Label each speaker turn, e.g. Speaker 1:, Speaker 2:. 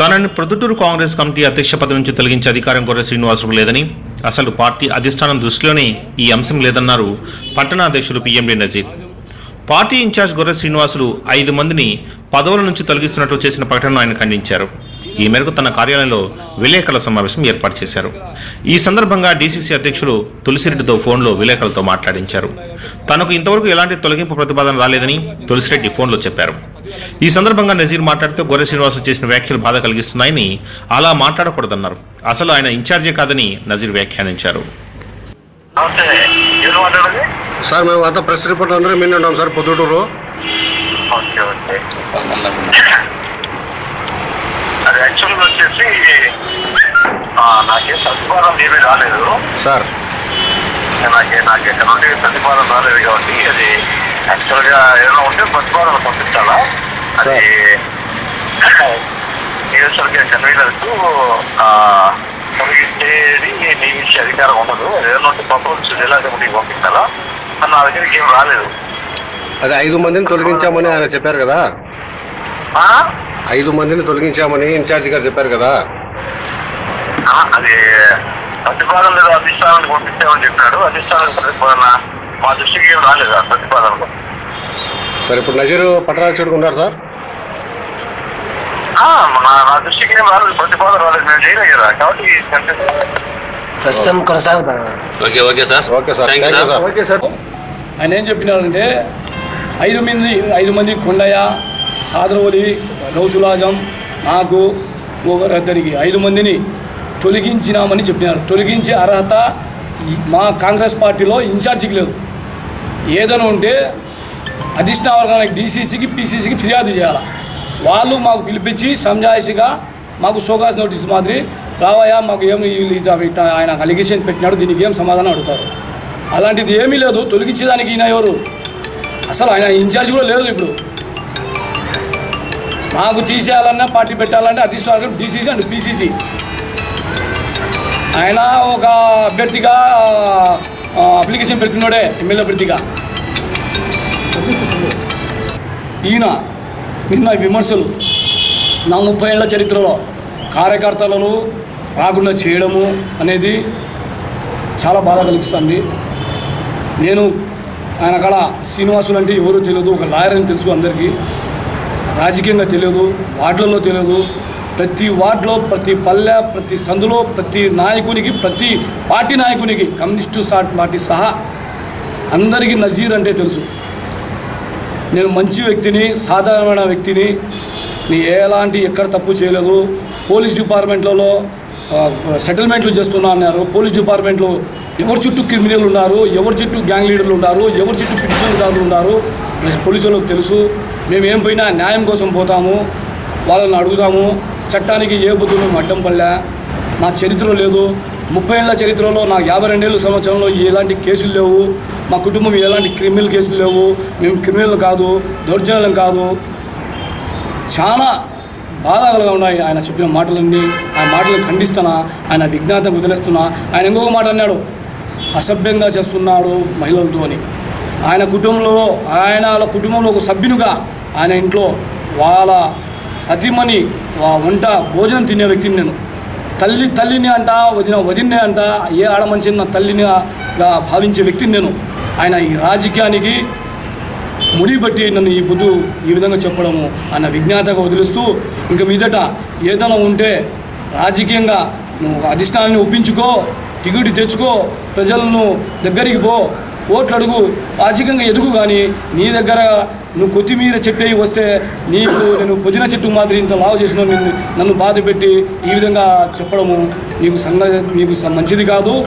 Speaker 1: తనని ప్రొద్దుటూరు కాంగ్రెస్ కమిటీ అధ్యక్ష పదవి నుంచి తొలగించే అధికారం కూడా శ్రీనివాసులు లేదని అసలు పార్టీ అధిష్టానం దృష్టిలోనే ఈ అంశం లేదన్నారు పట్టణాధ్యక్షుడు PMD Nazeer party incharge Gorre Srinivasulu ఐదు మందిని పదవుల నుంచి తొలగిస్తున్నట్లు చేసిన ప్రకటనను ఆయన ఖండించారు. ఈ మేరకు తన కార్యాలయంలో విలేకరుల సమావేశం ఏర్పాటు చేశారు. ఈ సందర్భంగా డీసీసీ అధ్యక్షులు తులసిరెడ్డితో ఫోన్లో విలేకరులతో మాట్లాడించారు. తనకు ఇంతవరకు ఎలాంటి తొలగింపు ప్రతిపాదన రాలేదని తులసిరెడ్డి ఫోన్లో చెప్పారు. ఈ సందర్భంగా నజీర్ మాట్లాడుతూ గొర్రె శ్రీనివాసు చేసిన వ్యాఖ్యలు బాధ కలిగిస్తున్నాయని అలా మాట్లాడకూడదన్నారు. అసలు ఆయన ఇన్ఛార్జే కాదని నజీర్ వ్యాఖ్యానించారు.
Speaker 2: సార్ మేము అంతా ప్రెస్ రిపోర్ట్ అందరూ మీద ఉన్నాం సార్ పొద్దుటూరు.
Speaker 3: Okay okay. అది యాక్చువల్గా వచ్చేసి ఆ, నాకేం ప్రతిపాదన ఏమీ రాలేదు.
Speaker 2: సార్.
Speaker 3: నాకే నాకు ఎక్కడ నుండి ప్రతిపాదన రాలేదు కాబట్టి అది యాక్చువల్గా ఏదైనా ఉంటే ప్రతిపాదన పంపించాలా? అది నియోజకవర్గ కన్వీనర్కు తొలగించేది నియమించే అధికారం ఉండదు. ఏదైనా ఉంటే ప్రపోజ్ జిల్లా కమిటీకి పంపించాలా? అని నా దగ్గరికి ఏం రాలేదు.
Speaker 2: అది ఐదు మందిని తొలగించామని ఆయన చెప్పారు కదా? ఐదు మందిని తొలగించామని ఇన్ఛార్జ్ గారు చెప్పారు కదా?
Speaker 3: అది ప్రతిపాదన లేదా అధిష్టానానికి పంపించామని చెప్పాడు. అధిష్టానానికి ప్రతిపాదన మా దృష్టికి ఏం రాలేదు ప్రతిపాదనలో?
Speaker 2: సార్ ఇప్పుడు నజీరు పట్టణాధ్యక్షుడు ఉన్నారు సార్?
Speaker 3: ఆ, నా నా దృష్టికి ఏం రాలేదు ప్రతిపాదన రాలేదు నేను చేయలేదు కదా కాబట్టి కనిపిస్తుంది.
Speaker 4: ప్రస్తుతం కొనసాగుతాను.
Speaker 5: Okay okay sir.
Speaker 2: Okay sir
Speaker 6: okay ఆయన ఏం చెప్పినారంటే ఐదు మంది ఐదు మంది కొండయ్య ఆదరవలి గౌసులాజం నాకు ఒకరిద్దరికి ఐదు మందిని తొలగించినామని చెప్పినారు. తొలగించే అర్హత మా కాంగ్రెస్ పార్టీలో ఇన్ఛార్జికి లేదు. ఏదైనా ఉంటే అధిష్టాన వర్గానికి డీసీసీకి పీసీసీకి ఫిర్యాదు చేయాలి? వాళ్ళు మాకు పిలిపించి సంజాయిషిగా మాకు సోగాస్ నోటీస్ మాదిరి రావయ్యా మాకు ఏమి ఆయన అలిగేషన్ పెట్టినాడు దీనికి ఏం సమాధానం అడుగుతారు? అలాంటిది ఏమీ లేదు తొలగించేదానికి ఈయన ఎవరు? అసలు ఆయన ఇన్ఛార్జ్ కూడా లేదు ఇప్పుడు. మాకు తీసేయాలన్నా పార్టీ పెట్టాలంటే అధిష్టానం డీసీసీ అండ్ పీసీసీ ఆయన ఒక అభ్యర్థిగా అప్లికేషన్ పెట్టినోడే ఎమ్మెల్యే అభ్యర్థిగా. ఈయన నిన్న విమర్శలు నా ముప్పై ఏళ్ళ చరిత్రలో కార్యకర్తలను రాకుండా చేయడము అనేది చాలా బాధ కలిగిస్తుంది. నేను ఆయన కాడ శ్రీనివాసులు అంటే ఎవరో తెలియదు ఒక లాయర్ అని తెలుసు అందరికీ. రాజకీయంగా తెలియదు వార్డులలో తెలియదు. ప్రతి వార్డులో ప్రతి పల్లె ప్రతి సందులో ప్రతి నాయకునికి ప్రతి పార్టీ నాయకునికి కమ్యూనిస్టు సా- పార్టీ సహా అందరికీ నజీర్ అంటే తెలుసు. నేను మంచి వ్యక్తిని సాధారణమైన వ్యక్తిని నీ ఎలాంటి ఎక్కడ తప్పు చేయలేదు. పోలీస్ డిపార్ట్మెంట్లలో సెటిల్మెంట్లు చేస్తున్నా అన్నారు. పోలీస్ డిపార్ట్మెంట్లో ఎవరి చుట్టూ క్రిమినల్ ఉన్నారు ఎవరి చుట్టూ గ్యాంగ్ లీడర్లు ఉన్నారు ఎవరి చుట్టూ పిటిషన్దారులు ఉన్నారు పోలీసులకు తెలుసు. మేము ఏం పోయినా న్యాయం కోసం పోతాము వాళ్ళని అడుగుతాము. చట్టానికి ఏ బుద్ధులు మేము అడ్డం పడలే. నా చరిత్ర లేదు. ముప్పై ఏళ్ళ చరిత్రలో నాకు యాభై రెండేళ్ళ సంవత్సరంలో ఎలాంటి కేసులు లేవు మా కుటుంబం ఎలాంటి క్రిమినల్ కేసులు లేవు మేము క్రిమినల్ కాదు దౌర్జన్యం కాదు. చాలా బాధాకరంగా ఉన్నాయి ఆయన చెప్పిన మాటలన్నీ. ఆ మాటలు ఖండిస్తున్నా ఆయన విజ్ఞాత వదిలేస్తున్నా. ఆయన ఇంకొక మాట అన్నాడు అసభ్యంగా చేస్తున్నాడు మహిళలతో అని. ఆయన కుటుంబంలో ఆయన వాళ్ళ కుటుంబంలో ఒక సభ్యునిగా ఆయన ఇంట్లో వాళ్ళ సతీమణి వా వంట భోజనం తినే వ్యక్తిని నేను. తల్లి తల్లిని అంట వదిన వదిన్నే అంట ఏ ఆడ మనిషిని నా తల్లినిగా భావించే వ్యక్తిని నేను. ఆయన ఈ రాజకీయానికి ముడిబట్టి నన్ను ఈ బుద్ధు ఈ విధంగా చెప్పడము అన్న విజ్ఞాతగా వదిలిస్తూ ఇంక మీదట ఏదైనా ఉంటే రాజకీయంగా నువ్వు అధిష్టానాన్ని ఒప్పించుకో టికెట్ తెచ్చుకో ప్రజలను దగ్గరికి పో ఓట్లు అడుగు ఆర్థికంగా ఎదుగు కానీ నీ దగ్గర నువ్వు కొత్తిమీర చెట్టు అయి వస్తే నీకు నేను పుదీనా చెట్టు మాదిరి ఇంత లావు చేసిన నన్ను బాధ పెట్టి ఈ విధంగా చెప్పడము నీకు సంగ నీకు మంచిది కాదు.